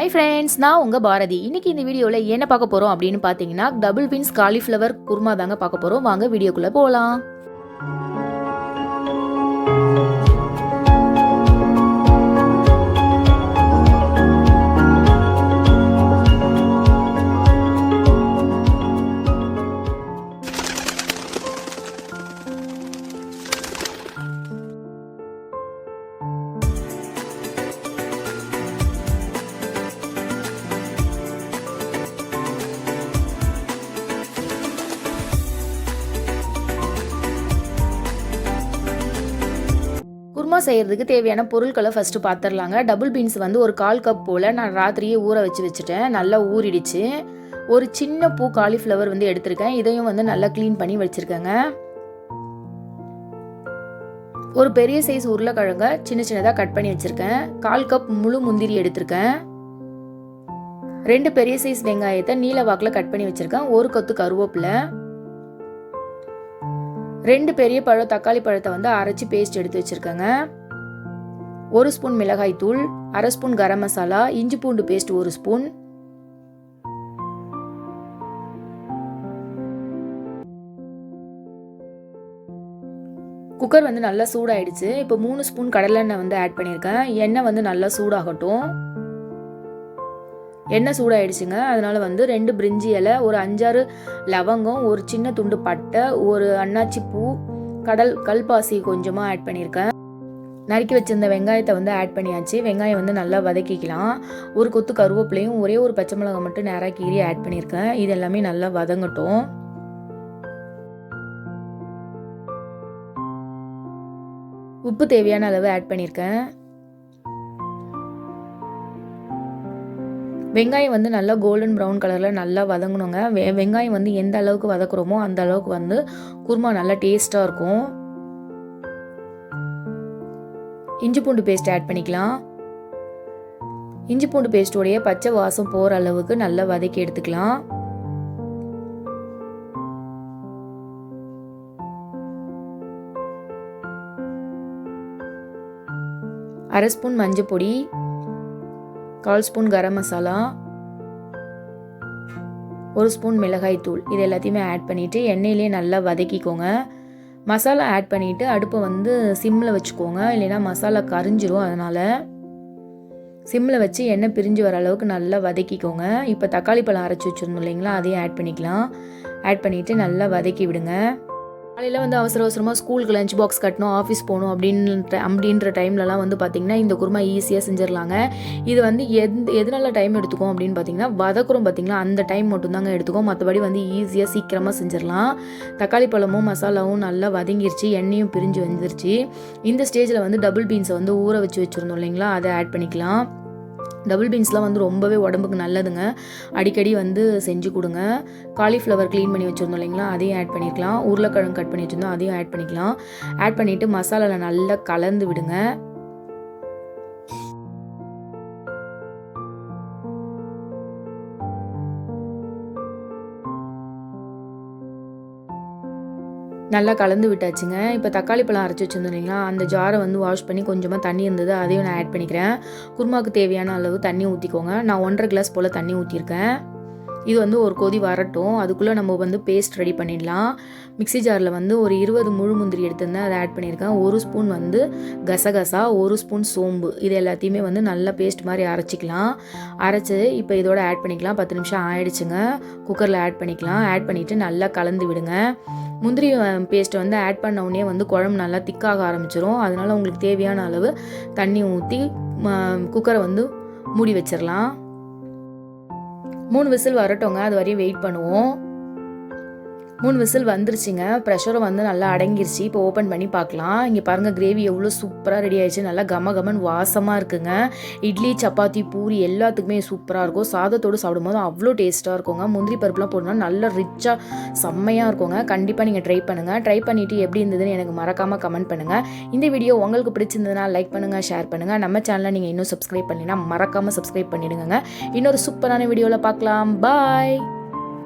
Hi friends நான் உங்கள் பாரதி. இன்னைக்கு இந்த வீடியோவில் என்ன பார்க்க போகிறோம் அப்படின்னு பார்த்தீங்கன்னா டபுள் வின்ஸ் காலிஃப்ளவர் குருமா தாங்க பார்க்க போகிறோம் வாங்க வீடியோக்குள்ளே போகலாம் குருமா செய்கிறதுக்கு தேவையான பொருட்களை ஃபஸ்ட்டு பார்த்துடலாங்க டபுள் பீன்ஸ் வந்து ஒரு கால் கப் போல் நான் ராத்திரியே ஊற வச்சு வச்சுட்டேன். நல்லா ஊறிடுச்சு. ஒரு சின்ன பூ காலிஃப்ளவர் வந்து எடுத்திருக்கேன். இதையும் வந்து நல்லா க்ளீன் பண்ணி வச்சுருக்கேங்க. ஒரு பெரிய சைஸ் உருளைக்கிழங்க சின்ன சின்னதாக கட் பண்ணி வச்சுருக்கேன். கால் கப் முழு முந்திரி எடுத்திருக்கேன். ரெண்டு பெரிய சைஸ் வெங்காயத்தை நீல வாக்கில் கட் பண்ணி வச்சுருக்கேன். ஒரு கொத்து கருவேப்பிலை. ரெண்டு பெரிய பழம் தக்காளி பழத்தை வந்து அரைச்சி பேஸ்ட் எடுத்து வச்சுருக்கேங்க. ஒரு ஸ்பூன் மிளகாய் தூள் அரை ஸ்பூன் கரம் மசாலா இஞ்சி பூண்டு பேஸ்ட் ஒரு ஸ்பூன். குக்கர் வந்து நல்லா சூடாயிடுச்சு. இப்போ மூணு ஸ்பூன் கடலெண்ணெய் வந்து ஆட் பண்ணியிருக்கேன். எண்ணெய் வந்து நல்லா சூடாகட்டும். எண்ணெய் சூடாயிடுச்சுங்க. அதனால வந்து ரெண்டு பிரிஞ்சி இலை ஒரு அஞ்சாறு லவங்கம் ஒரு சின்ன துண்டு பட்டை ஒரு அன்னாச்சி பூ கடல் கல்பாசி கொஞ்சமாக ஆட் பண்ணியிருக்கேன். நறுக்கி வச்சிருந்த வெங்காயத்தை வந்து ஆட் பண்ணியாச்சு. வெங்காயம் வந்து நல்லா வதக்கிக்கலாம். ஒரு கொத்து கருவேப்பிலையும் ஒரே ஒரு பச்சை மிளகாய் மட்டும் நேராக கீறி ஆட் பண்ணியிருக்கேன். இது எல்லாமே நல்லா வதங்கட்டும். உப்பு தேவையான அளவு ஆட் பண்ணியிருக்கேன். வெங்காயம் வந்து நல்லா கோல்டன் ப்ரௌன் கலரில் நல்லா வதங்கணுங்க. வெ வெங்காயம் வந்து எந்த அளவுக்கு வதக்குறோமோ அந்த அளவுக்கு வந்து குருமா நல்லா டேஸ்ட்டாக இருக்கும். இஞ்சி பூண்டு பேஸ்ட் ஆட் பண்ணிக்கலாம். இஞ்சி பூண்டு பேஸ்டோடைய பச்சை வாசம் போகிற அளவுக்கு நல்லா வதக்கி எடுத்துக்கலாம். அரை ஸ்பூன் மஞ்சள் பொடி கால் ஸ்பூன் கரம் மசாலா ஒரு ஸ்பூன் மிளகாய் தூள். இது எல்லாத்தையுமே ஆட் பண்ணிவிட்டு எண்ணெயிலே நல்லா வதக்கிக்கோங்க. மசாலா ஆட் பண்ணிவிட்டு அடுப்பை வந்து சிம்மில் வச்சுக்கோங்க. இல்லைன்னா மசாலா கரிஞ்சிரும் அதனால். சிம்மில் வச்சு எண்ணெய் பிரிஞ்சு வர அளவுக்கு நல்லா வதக்கிக்கோங்க. இப்போ தக்காளி பழம் அரைச்சி வச்சுருந்தோம் இல்லைங்களா அதையும் ஆட் பண்ணிக்கலாம். ஆட் பண்ணிவிட்டு நல்லா வதக்கி விடுங்க. காலையில் வந்து அவசர அவசரமாக ஸ்கூலுக்கு லஞ்ச் பாக்ஸ் கட்டணும் ஆஃபீஸ் போகணும் அப்படின்ற அப்படின்ற டைம்லலாம் வந்து பார்த்திங்கன்னா இந்த குருமா ஈஸியாக செஞ்சிடலாங்க. இது வந்து எந்த எதனால டைம் எடுத்துக்கும் அப்படின்னு பார்த்தீங்கன்னா வதக்குறோம் பார்த்தீங்களா அந்த டைம் மட்டும்தாங்க எடுத்துக்கும் மற்றபடி வந்து ஈஸியாக சீக்கிரமாக செஞ்சிடலாம். தக்காளி பழமும் மசாலாவும் நல்லா வதங்கிருச்சு எண்ணெயும் பிரிஞ்சு வந்துருச்சு. இந்த ஸ்டேஜில் வந்து டபுள் பீன்ஸை வந்து ஊற வச்சு வச்சுருந்தோம் இல்லைங்களா? அதை ஆட் பண்ணிக்கலாம். டபுள் பீன்ஸ்லாம் வந்து ரொம்பவே உடம்புக்கு நல்லதுங்க. அடிக்கடி வந்து செஞ்சு கொடுங்க. காலிஃப்ளவர் க்ளீன் பண்ணி வச்சுருந்தோம் இல்லைங்களா? அதையும் ஆட் பண்ணிக்கலாம். உருளைக்கிழங்கு கட் பண்ணி வச்சுருந்தோம் அதையும் ஆட் பண்ணிக்கலாம். ஆட் பண்ணிவிட்டு மசாலாவில் நல்லா கலந்து விடுங்க. நல்லா கலந்து விட்டாச்சுங்க. இப்போ தக்காளி பழம் அரைச்சி வச்சுருந்தோம் இல்லைங்களா? அந்த ஜாரை வந்து வாஷ் பண்ணி கொஞ்சமாக தண்ணி இருந்தது அதையும் நான் ஆட் பண்ணிக்கிறேன். குருமாவுக்கு தேவையான அளவு தண்ணி ஊற்றிக்கோங்க நான் ஒன்றரை கிளாஸ் போல் தண்ணி ஊற்றிருக்கேன் இது வந்து ஒரு கொதி வரட்டும். அதுக்குள்ளே நம்ம வந்து பேஸ்ட் ரெடி பண்ணிடலாம். மிக்சி ஜாரில் வந்து ஒரு இருபது முழு முந்திரி எடுத்திருந்தேன். அதை ஆட் பண்ணியிருக்கேன். ஒரு ஸ்பூன் வந்து கசகசா ஒரு ஸ்பூன் சோம்பு. இது எல்லாத்தையுமே வந்து நல்லா பேஸ்ட் மாதிரி அரைச்சிக்கலாம். அரைச்சி இப்போ இதோட ஆட் பண்ணிக்கலாம். பத்து நிமிஷம் ஆயிடுச்சுங்க. குக்கரில் ஆட் பண்ணிக்கலாம். ஆட் பண்ணிவிட்டு நல்லா கலந்து விடுங்க. முந்திரி பேஸ்ட்டை வந்து ஆட் பண்ண உடனே வந்து குழம்பு நல்லா திக்காக ஆரம்பிச்சிரும். அதனால் உங்களுக்கு தேவையான அளவு தண்ணி ஊற்றி குக்கரை வந்து மூடி வச்சிடலாம் மூணு விசில் வரட்டோங்க அது வரையும் வெயிட் பண்ணுவோம். மூணு விசில் வந்துருச்சுங்க. ப்ரெஷரும் வந்து நல்லா அடங்கிருச்சு. இப்போ ஓப்பன் பண்ணி பார்க்கலாம். இங்கே பாருங்கள் கிரேவி எவ்வளோ சூப்பராக ரெடி ஆயிடுச்சு. நல்லா கம கமன் வாசமாக இருக்குங்க. இட்லி சப்பாத்தி பூரி எல்லாத்துக்குமே சூப்பராக இருக்கும். சாதத்தோடு சாப்பிடும்போது அவ்வளோ டேஸ்ட்டாக இருக்குங்க. முந்திரி பருப்புலாம் போடணும்னா நல்லா ரிச்சாக செம்மையாக இருக்குங்க. கண்டிப்பாக நீங்கள் ட்ரை பண்ணுங்கள் ட்ரை பண்ணிவிட்டு எப்படி இருந்ததுன்னு எனக்கு மறக்காமல் கமெண்ட் பண்ணுங்கள் இந்த வீடியோ உங்களுக்கு பிடிச்சிருந்ததுன்னா லைக் பண்ணுங்கள் ஷேர் பண்ணுங்கள் நம்ம சேனலை நீங்கள் இன்னும் சப்ஸ்கிரைப் பண்ணினா மறக்காமல் சப்ஸ்கிரைப் பண்ணிடுங்க இன்னொரு சூப்பரான வீடியோவில் பார்க்கலாம். பாய்